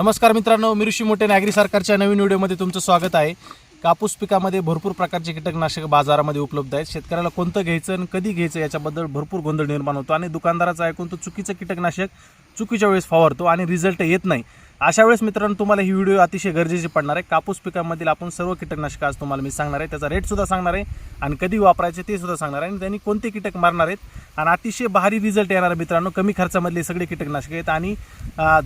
नमस्कार मित्रांनो मी ऋषी मोठे नागरी सरकारच्या नवीन व्हिडिओमध्ये तुमचं स्वागत आहे. कापूस पिकामध्ये भरपूर प्रकारचे कीटकनाशक बाजारामध्ये उपलब्ध आहेत. शेतकऱ्याला कोणतं घ्यायचं आणि कधी घ्यायचं याच्याबद्दल भरपूर गोंधळ निर्माण होतो आणि दुकानदाराचं ऐकून तो चुकीचं कीटकनाशक चुकीच्या वेळेस फवारतो आणि रिझल्ट येत नाही. अशा वेळेस मित्रांनो तुम्हाला ही व्हिडिओ अतिशय गरजेची पडणार आहे. कापूस पिकामधील आपण सर्व कीटकनाशक आज तुम्हाला मी सांगणार आहे. त्याचा रेटसुद्धा सांगणार आहे आणि कधी वापरायचे ते सुद्धा सांगणार आहे. आणि त्यांनी कोणते कीटक मारणार आहेत आणि अतिशय भारी रिझल्ट येणार आहे मित्रांनो. कमी खर्चामधले सगळे कीटकनाशक आहेत आणि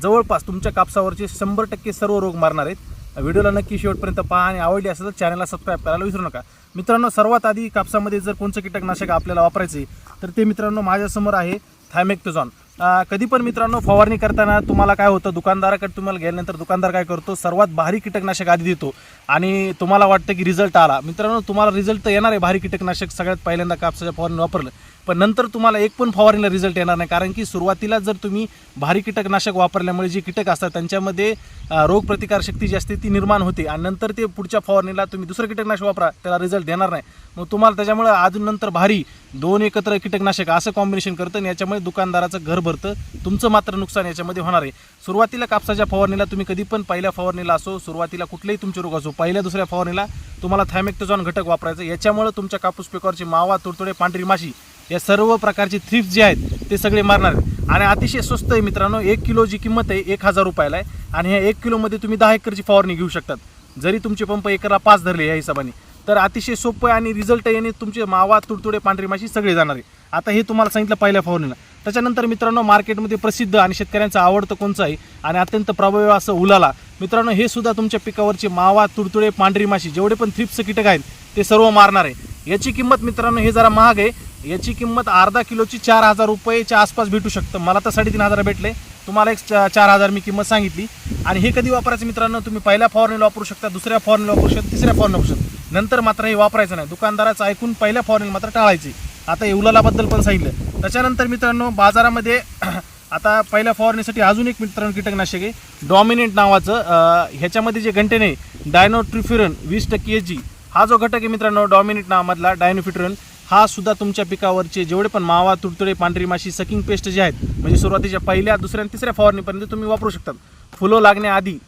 जवळपास तुमच्या कापसावरचे शंभर टक्के सर्व रोग मारणार आहेत. व्हिडिओला नक्की शेवटपर्यंत पहा आणि आवडली असेल तर चॅनलला सबस्क्राईब करायला विसरू नका. मित्रांनो सर्वात आधी कापसामध्ये जर कोणतं कीटकनाशक आपल्याला वापरायचे तर ते मित्रांनो माझ्यासमोर आहे थायमेक्टोझॉन. कधी पण मित्रांनो फवारणी करताना तुम्हाला काय होतं दुकानदाराकडे तुम्हाला गेल्यानंतर दुकानदार काय करतो सर्वात भारी कीटकनाशक आधी देतो. आणि तुम्हाला वाटतं की रिझल्ट आला. मित्रांनो तुम्हाला रिझल्ट तर येणार आहे. भारी कीटकनाशक सगळ्यात पहिल्यांदा कापसाच्या फवारणी वापरलं. पण नंतर तुम्हाला एक पण फवारणीला रिझल्ट येणार नाही. कारण की सुरुवातीला जर तुम्ही भारी कीटकनाशक वापरल्यामुळे जे कीटक असतात त्यांच्यामध्ये रोगप्रतिकारशक्ती जी असते ती निर्माण होते आणि नंतर ते पुढच्या फवारणीला तुम्ही दुसरं कीटकनाशक वापरा त्याला रिझल्ट देणार नाही. मग तुम्हाला त्याच्यामुळे अजून नंतर भारी दोन एकत्र कीटकनाशक असं कॉम्बिनेशन करतं आणि याच्यामुळे दुकानदाराचं घर भरतं. तुमचं मात्र नुकसान याच्यामध्ये होणार आहे. सुरुवातीला कापसाच्या फवारणीला तुम्ही कधी पण पहिल्या फवारणीला असो सुरुवातीला कुठलेही तुमचे रोग असो पहिल्या दुसऱ्या फवारणीला तुम्हाला थायमेक्टोझॉन घटक वापरायचं याच्यामुळे तुमच्या कापूस पिकावरची मावा तुडतुडे पांढरी माशी या सर्व प्रकारचे थ्रिप्स जे आहेत ते सगळे मारणार आहेत. आणि अतिशय स्वस्त आहे मित्रांनो एक किलोची किंमत आहे एक हजार रुपयाला आहे. आणि ह्या एक किलोमध्ये तुम्ही दहा एकरची फवारणी घेऊ शकतात. जरी तुमचे पंप एकरला पाच धरले या हिशोबाने तर अतिशय सोपं आहे आणि रिझल्ट येणे तुमचे मावा तुडतुडे पांढरी माशी सगळे जाणार आहे. आता हे तुम्हाला सांगितलं पहिल्या फवारणीला. त्याच्यानंतर मित्रांनो मार्केटमध्ये प्रसिद्ध आणि शेतकऱ्यांचं आवडतं कोणचं आहे? आणि अत्यंत प्रभावी असं उलाला. मित्रांनो हे सुद्धा तुमच्या पिकावरचे मावा तुडतुडे पांढरी माशी जेवढे पण थ्रिप्स कीटक आहेत ते सर्व मारणार आहे. याची किंमत मित्रांनो हे जरा महाग आहे. याची किंमत अर्धा किलोची चार हजार रुपयेच्या आसपास भेटू शकतं. मला तर साडेतीन हजार भेटले. तुम्हाला एक चार हजार मी किंमत सांगितली. आणि हे कधी वापरायचं मित्रांनो? तुम्ही पहिल्या फॉर्नेला वापरू शकता दुसऱ्या फॉर्नेला वापरू शकता तिसऱ्या फॉर्नेला वापरू शकता. नंतर मात्र हे वापरायचं नाही. दुकानदाराचं ऐकून पहिल्या फवारणीला मात्र टाळायचे. आता हे पण सांगितलं. त्याच्यानंतर मित्रांनो बाजारामध्ये आता पहिल्या फवारणीसाठी अजून एक मित्रांनो कीटकनाशक आहे. डॉमिनेंट नावाचं ह्याच्यामध्ये जे घंटेने डायनोट्रिफ्युरन वीस टक्के एच जी हा जो घटक आहे मित्रांनो डॉमिनेट नावामधला डायनोफिट्रन हा सुद्धा तुमच्या पिकावरचे जेवढे पण मावा तुडतुडे पांढरी माशी सकिंग पेस्ट जे आहेत म्हणजे सुरुवातीच्या पहिल्या दुसऱ्या तिसऱ्या फवारणीपर्यंत तुम्ही वापरू शकता फुलं लागण्याआधी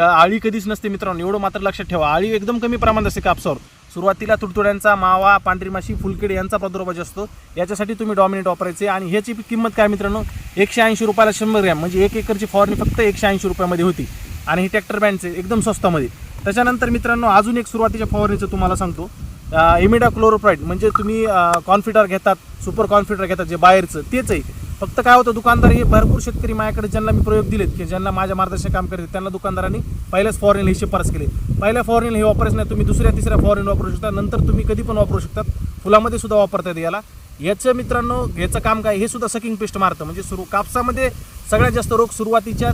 आळी कधीच नसते मित्रांनो एवढं मात्र लक्षात ठेवा. आळी एकदम कमी प्रमाणात असते कापसावर. सुरुवातीला तुडतुड्यांचा मावा पांढरी माशी फुलकिडे यांचा प्रादुर्भाव जास्त. असतो याच्यासाठी तुम्ही डॉमिनेट वापरायचे आणि ह्याची किंमत काय मित्रांनो? एकशे ऐंशी रुपयाला शंभर ग्रॅम म्हणजे एक एकरची फवारणी फक्त एकशे ऐंशी रुपयामध्ये होती. आणि ही ट्रॅक्टर बँडचे एकदम स्वस्तामध्ये. त्याच्यानंतर मित्रांनो अजून एक सुरुवातीच्या फवारणीचं तुम्हाला सांगतो. इमिडा क्लोरोप्राईड म्हणजे तुम्ही कॉन्फिडर घेतात सुपर कॉन्फिडर घेतात जे बाहेरचं तेच आहे. फक्त काय होतं दुकानदार हे भरपूर शेतकरी माझ्याकडे ज्यांना मी प्रयोग दिलेत की ज्यांना माझ्या मार्गदर्शन काम करते त्यांना दुकानदारांनी पहिल्याच फॉरेनला हे शिफारस केली. पहिल्या फॉरेनला हे वापरायचं नाही तुम्ही दुसऱ्या तिसऱ्या फॉरेन वापरू शकता नंतर तुम्ही कधी पण वापरू शकतात. फुलामध्ये सुद्धा वापरता येते याला. याचं मित्रांनो याचं काम काय हे सुद्धा सकिंग पेस्ट मारतं. म्हणजे सुरू कापसामध्ये सगळ्यात जास्त रोग सुरुवातीच्या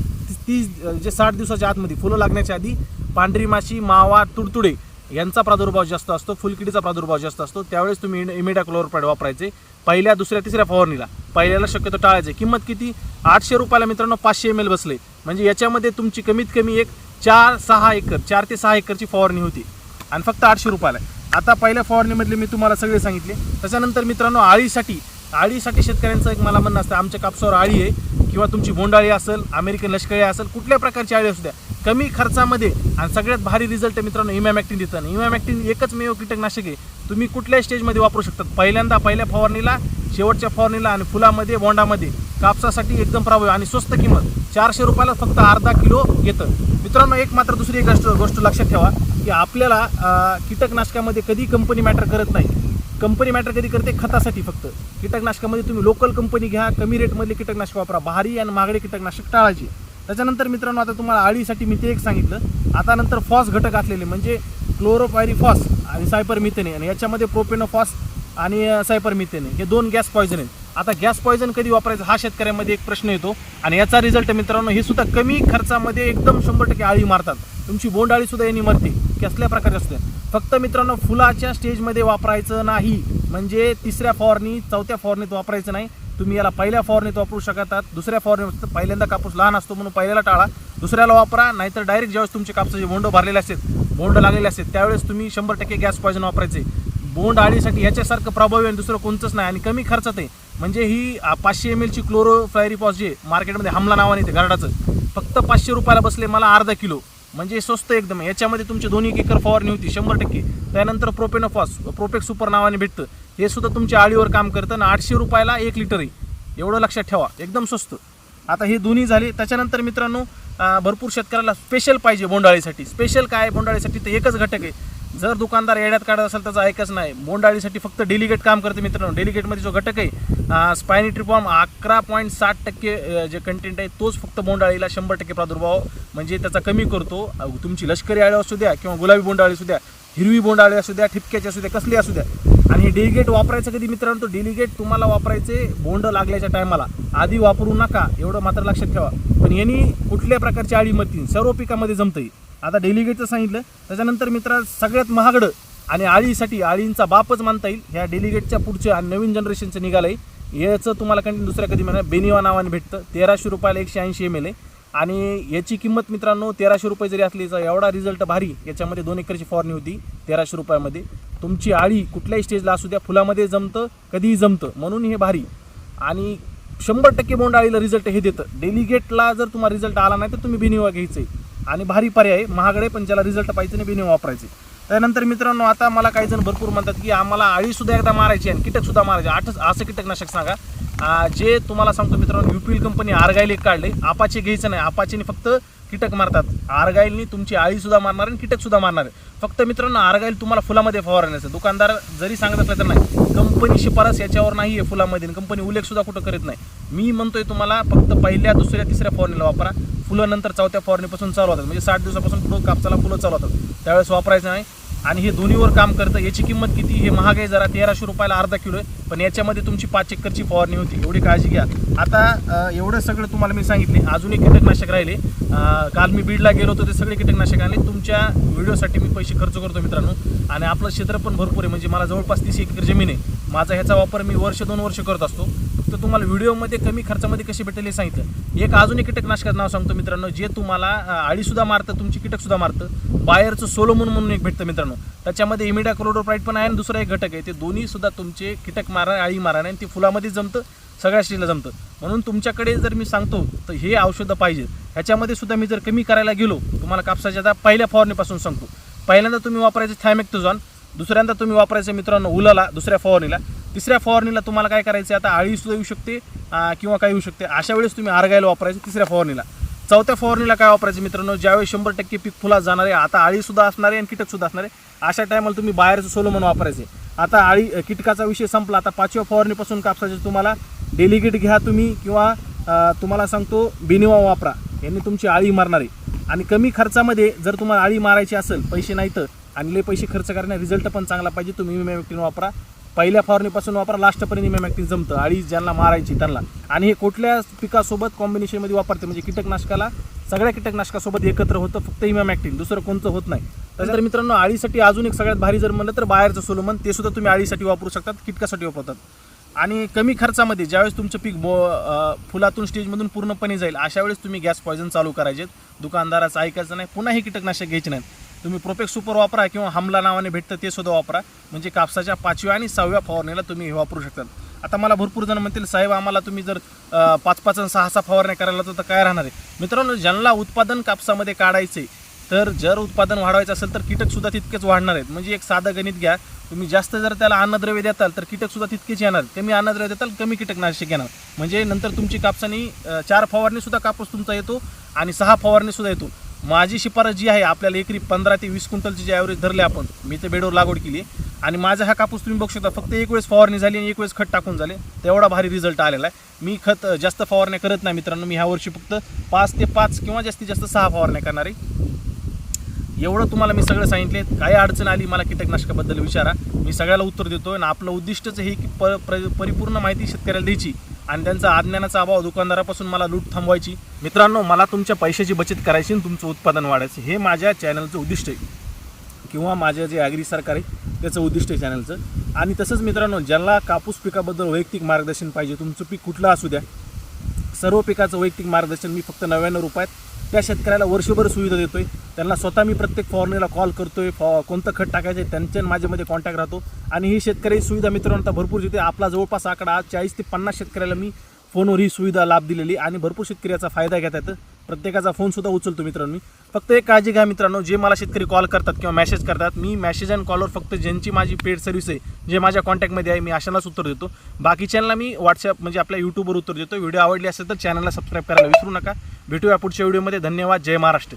तीस जे साठ दिवसाच्या आतमध्ये फुलं लागण्याच्या आधी पांढरी माशी मावा तुडतुडे यांचा प्रादुर्भाव जास्त असतो फुलकिडीचा प्रादुर्भाव जास्त असतो त्यावेळेस तुम्ही इमिडा क्लोरोप्राईड वापरायचे. पहिल्या दुसऱ्या तिसऱ्या फवारणीला. पहिल्याला शक्यतो टाळायचे. किंमत किती? आठशे रुपयाला मित्रांनो पाचशे एम एल बसले. म्हणजे याच्यामध्ये तुमची कमीत कमी एक चार सहा एकर चार ते सहा एकरची फवारणी होती. आणि फक्त आठशे रुपयाला. आता पहिल्या फवारणीमधले मी तुम्हाला सगळे सांगितले. त्याच्यानंतर मित्रांनो आळीसाठी आळीसाठी शेतकऱ्यांचं एक मला म्हणणं असतं आमच्या कापसावर आळी आहे किंवा तुमची बोंडाळी असेल अमेरिकन लष्करी असेल कुठल्या प्रकारची आळी असू द्या कमी खर्चामध्ये आणि सगळ्यात भारी रिझल्ट आहे मित्रांनो इमॅमॅक्टिन देतं. आणि इमॅमॅक्टिन एकच मेव कीटकनाशक आहे. तुम्ही कुठल्याही स्टेजमध्ये वापरू शकतात. पहिल्यांदा पहिल्या फवारणीला शेवटच्या फवारणीला आणि फुलामध्ये बोंडामध्ये कापसासाठी एकदम प्रभावी आणि स्वस्त किंमत. चारशे रुपयाला फक्त अर्धा किलो येतं मित्रांनो एक मात्र दुसरी एक गोष्ट गोष्ट लक्षात ठेवा की आपल्याला कीटकनाशकामध्ये कधी कंपनी मॅटर करत नाही. कंपनी मॅटर कधी करते? खतासाठी फक्त. कीटकनाशकामध्ये तुम्ही लोकल कंपनी घ्या कमी रेटमधले कीटकनाशक वापरा. भारी आणि महागडे कीटकनाशक टाळायचे. त्याच्यानंतर मित्रांनो आता तुम्हाला आळीसाठी मी ते एक सांगितलं. आता नंतर फॉस घटक असलेले म्हणजे क्लोरोपायरीफॉस आणि सायपर मिथेने आणि याच्यामध्ये प्रोपेनोफॉस आणि सायपर मिथेने हे दोन गॅस पॉयझन आहेत. आता गॅस पॉयझन कधी वापरायचं हा शेतकऱ्यामध्ये एक प्रश्न येतो. आणि याचा रिझल्ट मित्रांनो हे सुद्धा कमी खर्चामध्ये एकदम शंभर टक्के आळी मारतात. तुमची बोंडाळी सुद्धा यांनी मरते कसल्या प्रकारे असते. फक्त मित्रांनो फुलाच्या स्टेजमध्ये वापरायचं नाही. म्हणजे तिसऱ्या फवारणी चौथ्या फॉरनीत वापरायचं नाही. तुम्ही याला पहिल्या फवारणीत वापरू शकतात दुसऱ्या फवारणीत पहिल्यांदा कापूस लहान असतो म्हणून पहिल्याला टाळा. दुसऱ्याला वापरा नाहीतर डायरेक्ट ज्यावेळेस तुमचे कापसाचे बोंड भरलेले असतात बोंड लागलेले असतात त्यावेळेस तुम्ही शंभर टक्के गॅस पॉयझन वापरायचे. बोंड आळीसाठी ह्याच्यासारखं प्रभावी आणि दुसरं कोणतंच नाही आणि कमी खर्चात आहे. म्हणजे ही पाचशे एम एलची क्लोरो फ्लायरिपॉस जे मार्केटमध्ये हमला नावाने ते घरडाचं. फक्त पाचशे रुपयाला बसले मला अर्धा किलो. म्हणजे स्वस्त एकदम याच्यामध्ये तुमची दोन्ही एक एकर फवारणी होती शंभर टक्के. त्यानंतर प्रोपेनोफॉस प्रोपेक सुपर नावाने भेटतं. हे सुद्धा तुमच्या आळीवर काम करतं आणि आठशे रुपयाला एक लिटर आहे. एवढं लक्षात ठेवा एकदम स्वस्त. आता हे दोन्ही झाले. त्याच्यानंतर मित्रांनो भरपूर शेतकऱ्याला स्पेशल पाहिजे बोंडाळीसाठी स्पेशल काय? आहे बोंडाळीसाठी तर एकच घटक आहे. जर दुकानदार येड्यात काढत असेल त्याचा ऐकच नाही. बोंडाळीसाठी फक्त डेलिगेट काम करते मित्रांनो. डेलिगेटमध्ये जो घटक आहे स्पायनी ट्रिपॉम अकरा पॉईंट साठ टक्के जे कंटेंट आहे तोच फक्त बोंडाळीला शंभर टक्के प्रादुर्भाव म्हणजे त्याचा कमी करतो. तुमची लष्करी आळी असू द्या किंवा गुलाबी बोंडाळी असू द्या हिरवी बोंडाळी असू द्या ठिपक्याची असू द्या कसली असू द्या. आणि डेलिगेट वापरायचं कधी मित्रांनो? तो डेलिगेट तुम्हाला वापरायचे बोंड लागल्याच्या टायमाला. आधी वापरू नका एवढं मात्र लक्षात ठेवा. पण यांनी कुठल्या प्रकारची आळी मरतील? सर्व पिकामध्ये जमतं आता डेलिगेटचं सांगितलं. त्याच्यानंतर मित्र सगळ्यात महागडं आणि आळीसाठी आळींचा बापच मानता येईल ह्या डेलिगेटच्या पुढच्या आणि नवीन जनरेशनचं निघालंय याचं तुम्हाला कंटिन्यू दुसऱ्या कधी म्हणा बेनिवा नावाने भेटतं. तेराशे रुपयाला एकशे ऐंशी एम एल आहे आणि याची किंमत मित्रांनो तेराशे रुपये जरी असली तर एवढा रिझल्ट भारी. याच्यामध्ये दोन एकरची फॉरनी होती तेराशे रुपयामध्ये. तुमची आळी कुठल्याही स्टेजला असू द्या फुलामध्ये जमतं कधीही जमतं. म्हणून हे भारी. आणि शंभर टक्के बोंड आळीला रिझल्ट हे देतं. डेलिगेटला जर तुम्हाला रिझल्ट आला नाही तर तुम्ही बेनिवा घ्यायचं आहे. आणि भारी पर्याय आहे, महागडे पण ज्याला रिझल्ट पाहिजे नाही बेनिवा वापरायचे. त्यानंतर मित्रांनो आता मला काही जण भरपूर म्हणतात की आम्हाला आळीसुद्धा एकदा मारायची आणि कीटकसुद्धा मारायचे आठ असं कीटकनाशक सांगा. जे तुम्हाला सांगतो मित्रांनो युपील कंपनी आर्गाईल एक काढले. आपाचे घ्यायचं नाही. आपाचेने फक्त कीटक मारतात. आर्गाईलनी तुमची आळीसुद्धा मारणार आणि कीटकसुद्धा मारणार आहे. फक्त मित्रांनो आर्गाईल तुम्हाला फुलामध्ये फवारण्याचं दुकानदार जरी सांगत असलं तर नाही. कंपनी शिफारस याच्यावर नाही आहे फुलामध्ये कंपनी उल्लेखसुद्धा कुठं करत नाही. मी म्हणतोय तुम्हाला फक्त पहिल्या दुसऱ्या तिसऱ्या फवारणीला वापरा. फुलं नंतर चौथ्या फवारणीपासून चालू होतात. म्हणजे साठ दिवसापासून पुढं कापसाला फुलं चालू होतात. त्यावेळेस वापरायचं नाही. आणि हे दोन्हीवर काम करतं. याची किंमत किती? हे महाग आहे. जरा तेराशे रुपयाला अर्धा किलो आहे. पण याच्यामध्ये तुमची पाच एकरची फवारणी होती. एवढी काळजी घ्या. आता एवढं सगळं तुम्हाला मी सांगितले. अजून एक कीटकनाशक राहिले. काल मी बीडला गेलो होतो. ते सगळे कीटकनाशक आले तुमच्या व्हिडिओसाठी मी पैसे खर्च करतो मित्रांनो. आणि आपलं क्षेत्र पण भरपूर आहे. म्हणजे मला जवळपास तीस एकर जमीन आहे. माझा ह्याचा वापर मी वर्ष दोन वर्ष करत असतो. फक्त तुम्हाला व्हिडिओमध्ये कमी खर्चामध्ये कशी भेटेल हे सांगितलं. एक अजून एक कीटकनाशकाचं नाव सांगतो मित्रांनो जे तुम्हाला आळीसुद्धा मारतं तुमची कीटकसुद्धा मारतं. बायरचं सोलोमोन म्हणून एक भेटतं मित्रांनो. त्याच्यामध्ये इमिडा क्लोरोप्राईट पण आहे आणि दुसरा एक घटक आहे ते दोन्हीसुद्धा तुमचे कीटक मारा आळी मारा आणि ते फुलामध्ये जमतं सगळ्या स्टीलला जमतं. म्हणून तुमच्याकडे जर मी सांगतो तर हे औषधं पाहिजे ह्याच्यामध्ये सुद्धा मी जर कमी करायला गेलो तुम्हाला कापसाच्या आता पहिल्या फवारणीपासून सांगतो. पहिल्यांदा तुम्ही वापरायचं थायमेक्टोझॉन दुसऱ्यांदा तुम्ही वापरायचं मित्रांनो उलाला दुसऱ्या फवारणीला. तिसऱ्या फवारणीला तुम्हाला काय करायचं आता आळीसुद्धा येऊ शकते किंवा काय येऊ शकते. अशा वेळेस तुम्ही आरगायला वापरायचं तिसऱ्या फवारणीला. चौथ्या फवारणीला काय वापरायचं मित्रांनो? ज्यावेळी शंभर टक्के पीक फुलात जाणार आहे आता आळीसुद्धा असणार आहे आणि कीटकसुद्धा असणार आहे. अशा टायमाला तुम्ही बाहेरचं सोलोमन वापरायचे आता आळी कीटकाचा विषय संपला. आता पाचव्या फवारणीपासून कापसाचे तुम्हाला डेलिगेट घ्या तुम्ही किंवा तुम्हाला सांगतो बिनिवा वापरा. यांनी तुमची आळी मारणार आहे. आणि कमी खर्चामध्ये जर तुम्हाला आळी मारायची असेल पैसे नाही तर. आणि लय पैसे खर्च करण्या रिझल्ट पण चांगला पाहिजे. तुम्ही इमॅमॅक्टिन वापरा. पहिल्या फवारणीपासून वापरा लास्टपर्यंत इमॅमॅक्टिन जमतं. आळी ज्यांना मारायची त्यांना. आणि हे कुठल्या पिकासोबत कॉम्बिनेशनमध्ये वापरते? म्हणजे कीटकनाशकाला सगळ्या कीटकनाशकासोबत एकत्र होतं फक्त इमॅमॅक्टिन दुसरं कोणतं होत नाही. त्यानंतर मित्रांनो आळीसाठी अजून एक सगळ्यात भारी जर म्हणलं तर बाहेरचं सोलोमन ते सुद्धा तुम्ही आळीसाठी वापरू शकतात कीटकासाठी वापरतात. आणि कमी खर्चामध्ये ज्यावेळेस तुमचं पीक बो फुलातून स्टेजमधून पूर्णपणे जाईल अशा वेळेस तुम्ही गॅस पॉयझन चालू करायचे दुकानदाराचं ऐकायचं नाही पुन्हा हे कीटकनाशक घ्यायचे नाहीत. तुम्ही प्रोपेक्स सुपर वापरा किंवा हमला नावाने भेटतं ते सुद्धा वापरा. म्हणजे कापसाच्या पाचव्या आणि सहाव्या फवारणीला तुम्ही हे वापरू शकतात. आता मला भरपूर जण म्हणतील साहेब आम्हाला तुम्ही जर पाच पाच आणि सहा सहा फवारण्या करायला तर काय राहणार आहे? मित्रांनो ज्यांना उत्पादन कापसामध्ये काढायचे तर जर उत्पादन वाढवायचं असेल तर कीटकसुद्धा तितकेच वाढणार आहेत. म्हणजे एक साधं गणित घ्या. तुम्ही जास्त जर त्याला अन्नद्रव्य देताल तर कीटकसुद्धा तितकेच येणार. कमी अन्नद्रव्य देताल कमी कीटकनाशक येणार. म्हणजे नंतर तुमची कापसानी चार फवारणीसुद्धा कापूस तुमचा येतो आणि सहा फवारणीसुद्धा येतो. माझी शिफारस जी आहे आपल्याला एकरी पंधरा ते वीस क्विंटलची जी ॲव्हरेज धरले आपण मी ते बेडवर लागवड केली. आहे आणि माझा हा कापूस तुम्ही बघू शकता फक्त एक वेळेस फवारणी झाली आणि एक वेळेस खत टाकून झाले. तेवढा भारी रिझल्ट आलेला आहे. मी खत जास्त फवारण्या करत नाही मित्रांनो मी ह्या वर्षी फक्त पाच ते पाच किंवा जास्तीत जास्त सहा फवारण्या करणार आहे. एवढं तुम्हाला मी सगळं सांगितले काय अडचण आली मला कीटकनाशकाबद्दल विचारा. मी सगळ्याला उत्तर देतो आणि आपलं उद्दिष्टच हे की प प्र- परिपूर्ण माहिती शेतकऱ्याला द्यायची. आणि त्यांचा अज्ञानाचा अभाव दुकानदारापासून मला लूट थांबवायची. मित्रांनो मला तुमच्या पैशाची बचत करायची आणि तुमचं उत्पादन वाढायचं. हे माझ्या चॅनलचं उद्दिष्ट आहे. किंवा माझ्या जे ॲग्री सरकार आहे त्याचं उद्दिष्ट आहे चॅनलचं. आणि तसंच मित्रांनो ज्यांना कापूस पिकाबद्दल वैयक्तिक मार्गदर्शन पाहिजे तुमचं पीक कुठलं असू द्या सर्व पिकाचं वैयक्तिक मार्गदर्शन मी फक्त नव्याण्णव रुपयात त्या शेतकऱ्याला वर्षभर सुविधा देतोय. त्यांना स्वतः मी प्रत्येक फवारणीला कॉल करतोय फॉ कोणतं खत टाकायचं आहे त्यांच्या माझ्यामध्ये कॉन्टॅक्ट राहतो. आणि ही शेतकरी सुविधा मित्रांनो आता भरपूर जिथे आपला जवळपास आकडा चाळीस ते पन्नास शेतकऱ्याला मी फोनवर ही सुविधा लाभ दिलेली आणि भरपूर शेतकऱ्याचा फायदा घेत येतं प्रत्येकाचा फोनसुद्धा उचलतो मित्रांनो मी. फक्त एक काळजी घ्या मित्रांनो जे मला शेतकरी कॉल करतात किंवा मेसेज करतात मी मेसेज अँड कॉलवर फक्त ज्यांची माझी पेड सर्व्हिस आहे जे माझ्या कॉन्टॅक्टमध्ये आहे मी अशांनाच उत्तर देतो. बाकीच्यांना मी व्हॉट्सअप म्हणजे आपल्या यूट्यूबवर उत्तर देतो. व्हिडिओ आवडली असेल तर चॅनलला सबस्क्राईब करायला विसरू नका. भेटूया पुढच्या व्हिडिओमध्ये धन्यवाद. जय महाराष्ट्र.